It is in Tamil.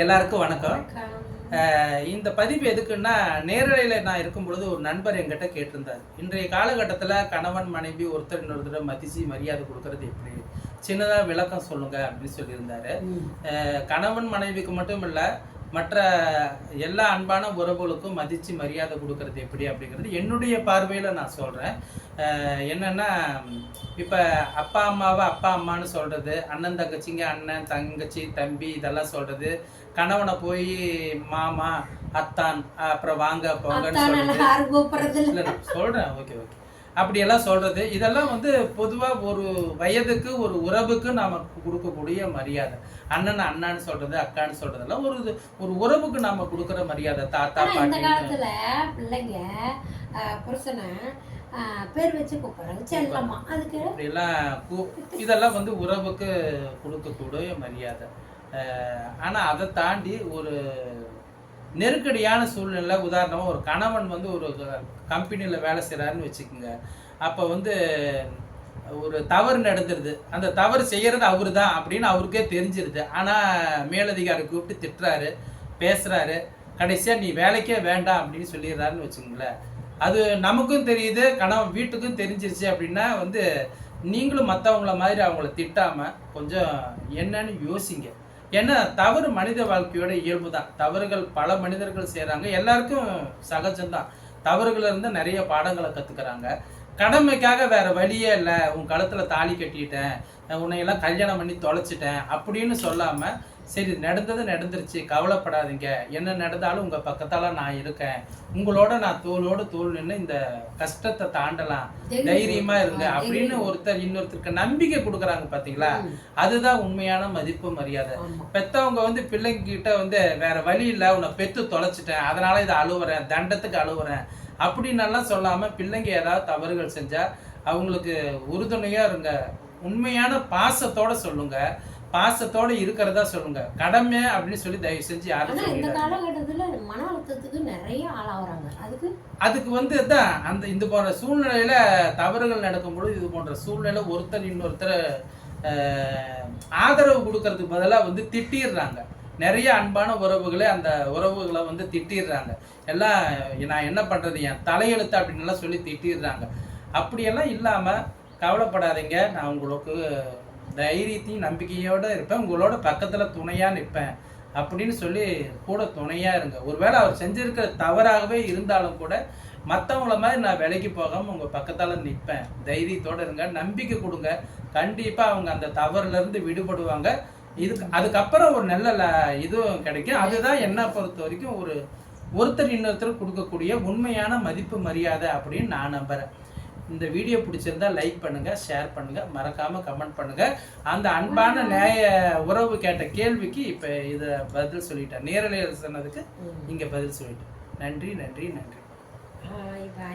எல்லாருக்கும் வணக்கம். இந்த பதிவு எதுக்குன்னா நேரலையில் நான் இருக்கும் பொழுது ஒரு நண்பர் என்கிட்ட கேட்டிருந்தார். இன்றைய காலகட்டத்தில் கணவன் மனைவி ஒருத்தர் இன்னொருத்தர் மதிச்சு மரியாதை கொடுக்கறது எப்படி? சின்னதாக விளக்கம் சொல்லுங்க அப்படின்னு சொல்லியிருந்தாரு. கணவன் மனைவிக்கு மட்டும் இல்லை மற்ற எல்லா அன்பான உறவுகளுக்கும் மதித்து மரியாதை கொடுக்கறது எப்படி அப்படிங்கிறது என்னுடைய பார்வையில் நான் சொல்கிறேன் என்னன்னா இப்போ அப்பா அம்மாவை அப்பா அம்மான்னு சொல்கிறது அண்ணன் தங்கச்சிங்க அண்ணன் தங்கச்சி தம்பி இதெல்லாம் சொல்கிறது கணவனை போய் மாமா அத்தான் அப்புறம் வாங்க போங்கன்னு கூப்பிடுறது இல்ல நான் சொல்றேன். Okay okay. அப்படியெல்லாம் சொல்றது. இதெல்லாம் வந்து பொதுவா ஒரு வயதுக்கு ஒரு உறவுக்கு நாம கொடுக்கக்கூடிய மரியாதை. அண்ணன் அண்ணான்னு சொல்றது அக்கான்னு சொல்றதெல்லாம் ஒரு ஒரு உறவுக்கு நாம கொடுக்குற மரியாதை. தாத்தா இந்த காலத்துல பிள்ளைங்க புருஷனை பேர் வச்சு கூப்பிடுறாங்க. செல்லம்மா அதுக்கு அப்படியெல்லாம் கு- இதெல்லாம் வந்து உறவுக்கு கொடுக்கக்கூடிய மரியாதை. அஹ் ஆனா அதை தாண்டி ஒரு நெருக்கடியான சூழ்நிலை உதாரணமாக ஒரு கணவன் வந்து ஒரு கம்பெனியில் வேலை செய்கிறாருன்னு வச்சுக்கோங்க. அப்போ வந்து ஒரு தவறு நடந்துருது. அந்த தவறு செய்கிறது அவர் தான் அப்படின்னு அவருக்கே தெரிஞ்சிருது. ஆனால் மேலதிகாரி கூப்பிட்டு திட்டுறாரு பேசுகிறாரு கடைசியாக நீ வேலைக்கே வேண்டாம் அப்படின்னு சொல்லிடுறாருன்னு வச்சுக்கோங்களேன். அது நமக்கும் தெரியுது கணவன் வீட்டுக்கும் தெரிஞ்சிருச்சு அப்படின்னா வந்து நீங்களும் மற்றவங்கள மாதிரி அவங்கள திட்டாமல் கொஞ்சம் என்னன்னு யோசிங்க. ஏன்னா தவறு மனித வாழ்க்கையோட இயல்பு தான் தவறுகள் பல மனிதர்கள் செய்கிறாங்க எல்லாருக்கும் சகஜம்தான். தவறுகள் இருந்து நிறைய பாடங்களை கற்றுக்கிறாங்க கடமைக்காக வேற வழியே இல்லை. உன் கழுத்துல தாலி கட்டிட்டேன். உன்னையெல்லாம் கல்யாணம் பண்ணி தொலைச்சிட்டேன். அப்படின்னு சொல்லாம சரி நடந்தது நடந்துருச்சு. கவலைப்படாதீங்க. என்ன நடந்தாலும் உங்க பக்கத்தால நான் இருக்கேன். உங்களோட நான் தோளோடு தோல் நின்று இந்த கஷ்டத்தை தாண்டலாம். தைரியமா இருங்க. அப்படின்னு ஒருத்தர் இன்னொருத்தருக்கு நம்பிக்கை கொடுக்குறாங்க பாத்தீங்களா? அதுதான் உண்மையான மதிப்பு மரியாதை. பெத்தவங்க வந்து பிள்ளைங்க கிட்ட வந்து வேற வழி இல்ல உன்னை பெத்து தொலைச்சிட்டேன். அதனால இதை அழுவுறேன். தண்டத்துக்கு அழுவுறேன். அப்படின்னெல்லாம் சொல்லாம பிள்ளைங்க ஏதாவது தவறுகள் செஞ்சா அவங்களுக்கு உறுதுணையா இருங்க. உண்மையான பாசத்தோட சொல்லுங்க. பாசத்தோட இருக்கிறதா சொல்லுங்க. கடமை அப்படின்னு சொல்லி தயவு செஞ்சு யாரும் இந்த. காலகட்டத்துல மன அழுத்தத்துக்கு நிறைய ஆளாகிறாங்க. அதுக்கு? அதுக்கு வந்து தான் அந்த இந்த போன்ற சூழ்நிலையில தவறுகள் நடக்கும்பொழுது இது போன்ற சூழ்நிலை ஒருத்தர் இன்னொருத்தர் ஆதரவு கொடுக்கறதுக்கு பதிலாக வந்து திட்டிடுறாங்க. நிறைய அன்பான உறவுகளை அந்த உறவுகளை வந்து திட்டிடுறாங்க. எல்லாம் நான் என்ன பண்றது? என் தலையெழுத்து அப்படின்னு எல்லாம் சொல்லி திட்டிடுறாங்க. அப்படியெல்லாம் இல்லாம கவலைப்படாதீங்க. நான் உங்களுக்கு தைரியத்தையும் நம்பிக்கையோட இருப்பேன். உங்களோட பக்கத்துல துணையா நிற்பேன். அப்படின்னு சொல்லி கூட துணையா இருங்க. ஒருவேளை அவர் செஞ்சிருக்கிற தவறாகவே இருந்தாலும் கூட மற்றவங்கள மாதிரி நான் விலைக்கு போகாமல் உங்க பக்கத்தால நிற்பேன். தைரியத்தோட இருங்க. நம்பிக்கை கொடுங்க. கண்டிப்பா அவங்க அந்த தவறுல இருந்து விடுபடுவாங்க. இதுக்கு அதுக்கப்புறம் ஒரு நல்ல ல- இதுவும் கிடைக்கும். அதுதான் என்ன பொறுத்த வரைக்கும் ஒரு ஒருத்தர் இன்னொருத்தர் கொடுக்கக்கூடிய உண்மையான மதிப்பு மரியாதை அப்படின்னு நான் நம்புறேன். இந்த வீடியோ பிடிச்சிருந்தா லைக் பண்ணுங்க ஷேர் பண்ணுங்க மறக்காம கமெண்ட் பண்ணுங்க. அந்த அன்பான நேய உறவு கேட்ட கேள்விக்கு இப்ப இத பதில் சொல்லிட்டேன். நேரலையில் சொன்னதுக்கு இங்க பதில் சொல்லிட்டேன். நன்றி நன்றி நன்றி. பாய் பாய்